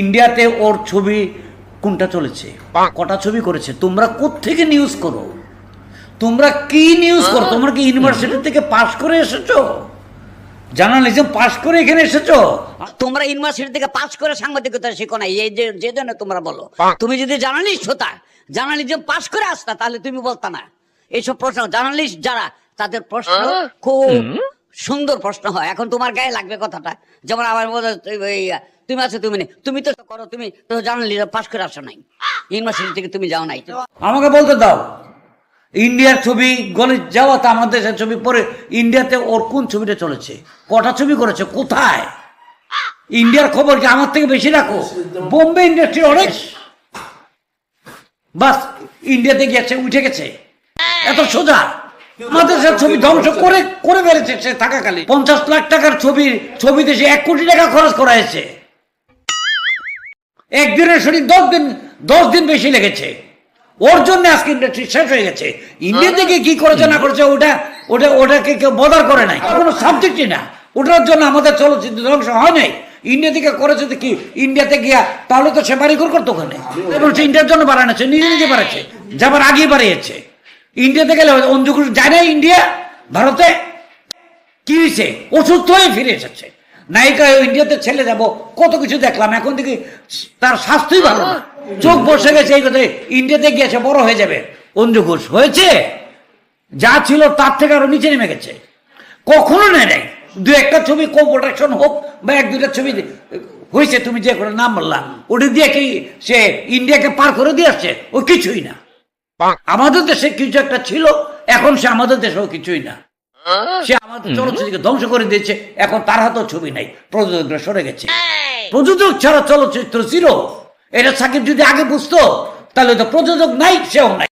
ইন্ডিয়াতে ওর ছবি কোনটা চলেছে? কটা ছবি করেছে? তোমরা কোত্থেকে নিউজ করো? তোমরা কি নিউজ করো? তোমরা কি ইউনিভার্সিটি থেকে পাশ করে এসেছ? জার্নালিজম পাশ করে এখানে এসেছ? তোমরা ইউনিভার্সিটি থেকে পাস করে সাংবাদিকতা শিখো না এই যে যে জন্য তোমরা বলো। তুমি যদি জার্নালিস্ট হতা জার্নালিজম পাস করে আসতা তাহলে তুমি বলতা না। এইসব প্রশ্ন জার্নালিস্ট যারা তাদের প্রশ্ন খুব সুন্দর প্রশ্ন হয়। এখন তোমার গায়ে লাগবে কথাটা। যেমন আমার তুমি আছো, তুমি নেই। তুমি তো করো, তুমি তো জার্নালিজম পাস করে আসো নাই। ইউনিভার্সিটি থেকে তুমি যাও নাই। আমাকে বলতে দাও, ইন্ডিয়ার ছবি গলে যাওয়া তা আমাদের দেশের ছবি, পরে ইন্ডিয়াতে ওর কোন ছবিটা চলেছে? কটা ছবি করেছে? কোথায়? ইন্ডিয়ার খবর কি আমার থেকে বেশি রাখো? বোম্বে ইন্ডাস্ট্রি অনেক। বাস, ইন্ডিয়াতে গেছে উঠে গেছে। এত সোজা। আমাদের ছবি ধ্বংস করে করে বেড়েছে সে থাকাকালে পঞ্চাশ লাখ টাকার ছবি ছবি দেশে এক কোটি টাকা খরচ করা হয়েছে একদিনের শরীর দশ দিন দশ দিন বেশি লেগেছে। ওর জন্য আজকে ইন্ডাস্ট্রি শেষ হয়ে গেছে। ইন্ডিয়া থেকে কি করেছে না করেছে ওটা ওটা ওটাকে কেউ বদার করে নাই। কোনো সাবজেক্টই না। ওটার জন্য আমাদের চলচ্চিত্র ধ্বংস হয় নাই। ইন্ডিয়া থেকে করেছে কি? ইন্ডিয়াতে গিয়া তাহলে তো সে বাড়ি করতো ওখানে। এবং সে ইন্ডিয়ার জন্য বাড়ানোছে নিজে নিজে বাড়াচ্ছে। যাবার আগে বাড়িয়েছে। ইন্ডিয়াতে গেলে অঞ্জুকুর যায় না ইন্ডিয়া ভারতে। কি হয়েছে? অসুস্থ হয়ে ফিরে এসেছে। নায়িকা ইন্ডিয়াতে ছেলে যাব, কত কিছু দেখলাম, এখন থেকে তার স্বাস্থ্যই ভালো না। চোখ বসে গেছে, এই কথায় ইন্ডিয়াতে গিয়েছে, বড় হয়ে যাবে। অঞ্জু হয়েছে? যা ছিল তার থেকে আরও নিচে নেমে গেছে। কখনো নেয় নাই। দু একটা ছবি কো প্রোডাকশন হোক বা এক দুটা ছবি হয়েছে, তুমি যে করে নাম বললাম ওটা দিয়ে কি সে ইন্ডিয়াকে পার করে দিয়ে আসছে? ও কিছুই না। আমাদের দেশে কিছু একটা ছিল এখন সে আমাদের দেশেও কিছুই না। সে আমাদের চলচ্চিত্রকে ধ্বংস করে দিয়েছে এখন তার হাতেও ছবি নাই প্রযোজকরা সরে গেছে। প্রযোজক ছাড়া চলচ্চিত্র ছিল এটা সাকিব যদি আগে বুঝতো তাহলে তো প্রযোজক নাই সেও নাই।